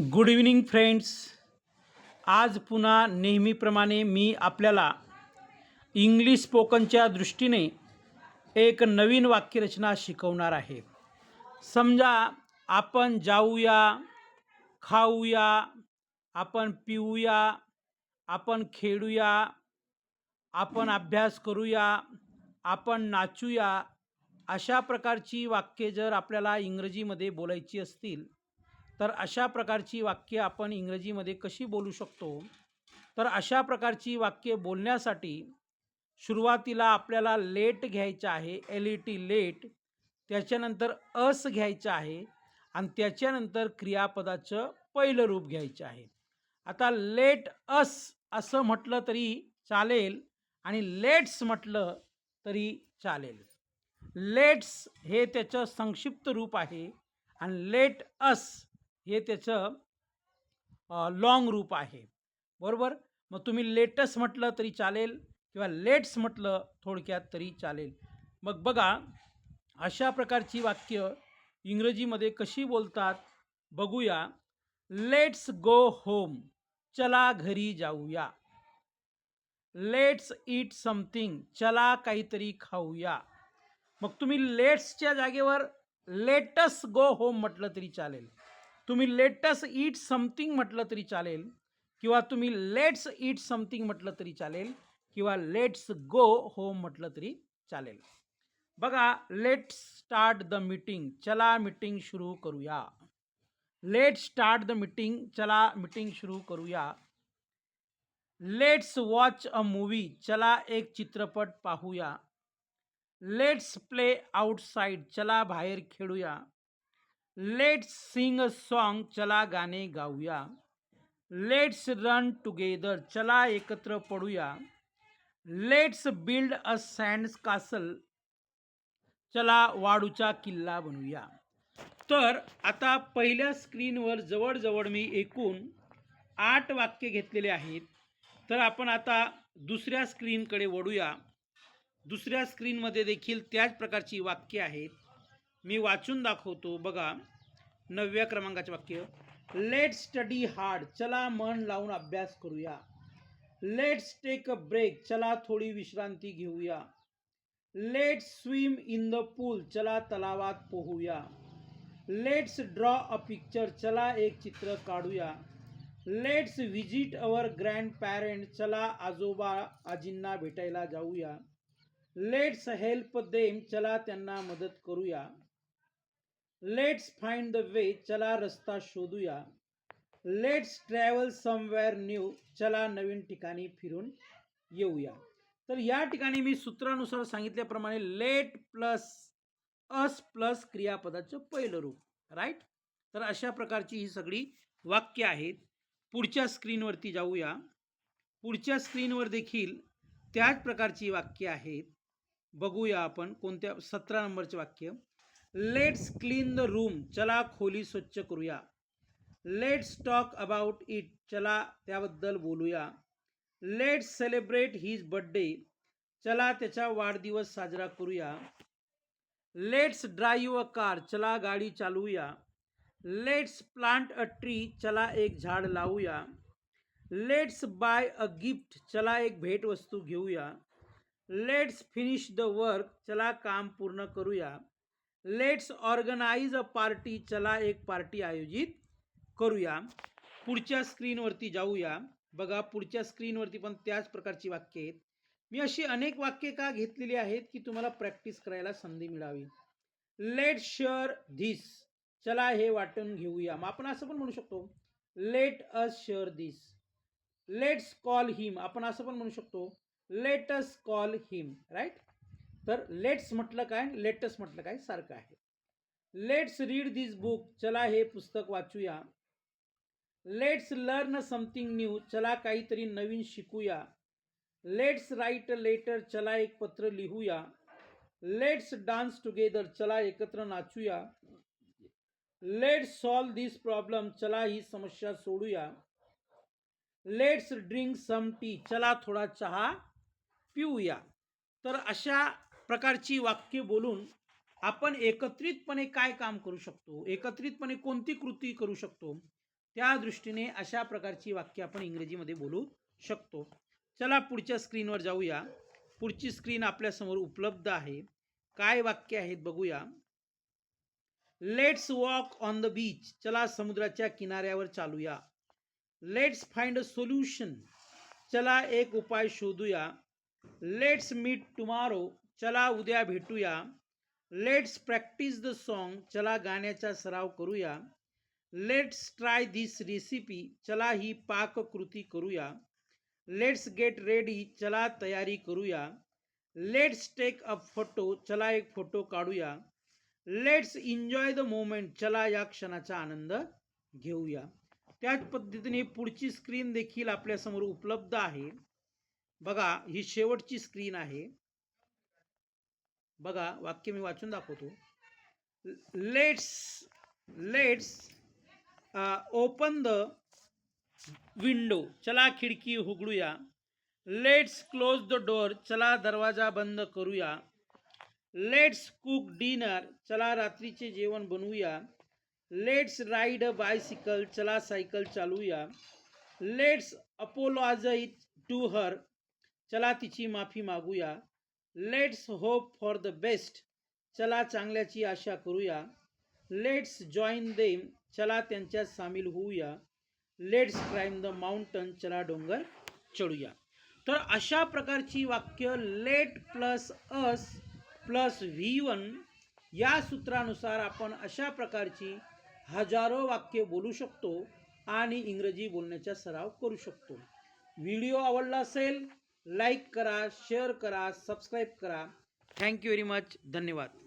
Good evening friends आज पुन्हा नेहमीप्रमाणे मी आपल्याला इंग्लिश स्पोकनच्या दृष्टीने एक नवीन वाक्यरचना शिकवणार आहे. समजा आपण जाऊया खाऊया आपण पिऊया आपण खेळूया आपण अभ्यास करूया आपण नाचूया अशा प्रकारची वाक्ये जर आपल्याला इंग्रजीमध्ये बोलायची असतील तर अशा प्रकारची वाक्ये आपण इंग्रजीमध्ये कशी बोलू शकतो? तर अशा प्रकारची वाक्ये बोलण्यासाठी सुरुवातीला आपल्याला लेट घ्यायचं आहे एल ई टी लेट. त्याच्यानंतर अस घ्यायचं आहे आणि त्याच्यानंतर क्रियापदाचं पहिलं रूप घ्यायचं आहे. आता लेट अस असं म्हटलं तरी चालेल आणि लेट्स म्हटलं तरी चालेल. लेट्स हे त्याचं संक्षिप्त रूप आहे आणि लेट अस हे त्याचं लॉंग रूप आहे. बरोबर? मग तुम्ही लेटस म्हटलं तरी चालेल किंवा लेट्स म्हटलं थोडक्यात तरी चालेल. मग बघा अशा प्रकारची वाक्य इंग्रजीमध्ये कशी बोलतात? बघूया. Let's go home. चला घरी जाऊया. Let's eat something. चला काहीतरी खाऊया. मग तुम्ही लेट्सच्या जागेवर लेटस गो होम म्हटलं तरी चालेल. तुम्ही लेटस ईट समथिंग म्हटलं तरी चालेल किंवा तुम्ही लेट्स ईट समथिंग म्हटलं तरी चालेल किंवा लेट्स गो होम म्हटलं तरी चालेल. बघा लेट्स स्टार्ट द मीटिंग चला मीटिंग सुरू करूया. लेट स्टार्ट द मीटिंग चला मीटिंग सुरू करूया. लेट्स वॉच अ मूवी चला एक चित्रपट पाहूया. लेट्स प्ले आउटसाइड चला बाहेर खेळूया. लेट्स सिंग अ सॉन्ग चला गाणे गाऊया. लेट्स रन टुगेदर चला एकत्र पडूया. Let's build a sand castle चला वाडूचा किल्ला बनवूया तर आता पहिल्या स्क्रीनवर जवळजवळ मी एकूण आठ वाक्य घेतलेले आहेत. तर आपण आता दुसऱ्या स्क्रीनकडे वळूया. दुसऱ्या स्क्रीनमध्ये देखील त्याच प्रकारची वाक्य आहेत. मी वाचून दाखवतो. बघा नवव्या क्रमांकाचे वाक्य लेट स्टडी हार्ड चला मन लावून अभ्यास करूया. लेट्स टेक अ ब्रेक चला थोडी विश्रांती घेऊया. Let swim in the pool चला तलावात पोहूया. लेट्स ड्रॉ अ पिक्चर चला एक चित्र काढूया. Let's visit our grand parent चला आजोबा आजींना भेटायला जाऊया. लेट्स हेल्प देम चला त्यांना मदत करूया. लेट्स फाइंड द वे चला रस्ता शोधूया. लेट्स ट्रॅव्हल समवेअर न्यू चला नवीन ठिकाणी फिरून येऊया. तर या ठिकाणी मी सूत्रानुसार सांगितल्याप्रमाणे लेट प्लस अस प्लस क्रियापदाचं पहिलं रूप राईट तर अशा प्रकारची ही सगळी वाक्य आहेत. पुढच्या स्क्रीनवरती जाऊया. पुढच्या स्क्रीनवर देखील त्याच प्रकारची वाक्य आहेत. बघूया आपण कोणत्या सतरा नंबरचे वाक्य. लेट्स क्लीन द रूम चला खोली स्वच्छ करूया. लेट्स टॉक अबाउट इट चला त्याबद्दल बोलूया. लेट्स सेलिब्रेट हिज बड्डे चला त्याचा वाढदिवस साजरा करूया. लेट्स ड्राईव्ह अ कार चला गाडी चालवूया. लेट्स प्लांट अ ट्री चला एक झाड लावूया. लेट्स बाय अ गिफ्ट चला एक भेटवस्तू घेऊया. लेट्स फिनिश द वर्क चला काम पूर्ण करूया. लेट्स ऑर्गनाइज अ पार्टी चला एक पार्टी आयोजित करूया. पुढच्या स्क्रीनवरती जाऊया. बघा पुढच्या स्क्रीनवरती पण त्याच प्रकारची वाक्य आहेत. मी अशी अनेक वाक्ये का घेतलेली आहेत की तुम्हाला प्रॅक्टिस करायला संधी मिळावी? लेट शेअर धिस चला हे वाटून घेऊया. मग आपण असं पण म्हणू शकतो let us share this let's call him आपण असं पण म्हणू शकतो let us call him right तर लेट्स म्हटलं काय लेटस म्हटलं काय सारखं आहे. लेट्स रीड दिस बुक चला हे पुस्तक वाचूया. लेट्स लर्न समथिंग न्यू चला काहीतरी नवीन शिकूया. लेट्स राईट लेटर चला एक पत्र लिहूया. लेट्स डान्स टुगेदर चला एकत्र नाचूया. लेट्स सॉल्व दिस प्रॉब्लेम चला ही समस्या सोडूया. लेट्स ड्रिंक सम टी चला थोडा चहा पिऊया. तर अशा प्रकारची वाक्य बोलून आपण एकत्रितपणे काय काम करू शकतो? एकत्रितपणे कोणती कृती करू शकतो? त्या दृष्टीने अशा प्रकारची वाक्य आपण इंग्रजीमध्ये बोलू शकतो. चला पुढच्या स्क्रीनवर जाऊया. पुढची स्क्रीन आपल्यासमोर उपलब्ध आहे. काय वाक्य आहेत बघूया. Let's walk on the beach चला समुद्राच्या किनाऱ्यावर चालूया. लेट्स फाइंड अ सोल्युशन चला एक उपाय शोधूया. लेट्स मीट टुमारो चला उद्या भेटूया. लेट्स प्रॅक्टिस द सॉन्ग चला गाण्याचा सराव करूया. लेट्स ट्राय धिस रेसिपी चला ही पाककृती करूया. लेट्स गेट रेडी चला तयारी करूया. लेट्स टेक अ फोटो चला एक फोटो काढूया. लेट्स एन्जॉय द मोमेंट चला या क्षणाचा आनंद घेऊया. त्याच पद्धतीने पुढची स्क्रीन देखील आपल्यासमोर उपलब्ध आहे. बघा ही शेवटची स्क्रीन आहे. बघा वाक्य मी वाचून दाखवतो. Let's let's open the window चला खिडकी उघडूया लेट्स क्लोज द डोअर चला दरवाजा बंद करूया. लेट्स कुक डिनर चला रात्रीचे जेवण बनवूया. लेट्स राईड अ बायसिकल चला सायकल चालवूया. लेट्स अपोलॉजाईज टू हर चला तिची माफी मागूया. Let's hope for the best चला चांगल्याची आशा करूया. लेट्स जॉईन देम चला त्यांच्यात सामील होऊया. लेट्स क्लाइम द माउंटन चला डोंगर चढूया. तर अशा प्रकारची वाक्य let plus us plus V one या सूत्रानुसार आपण अशा प्रकारची हजारो वाक्य बोलू शकतो आणि इंग्रजी बोलण्याचा सराव करू शकतो. व्हिडिओ आवडला असेल लाईक करा शेअर करा सबस्क्राईब करा. Thank you very much. धन्यवाद.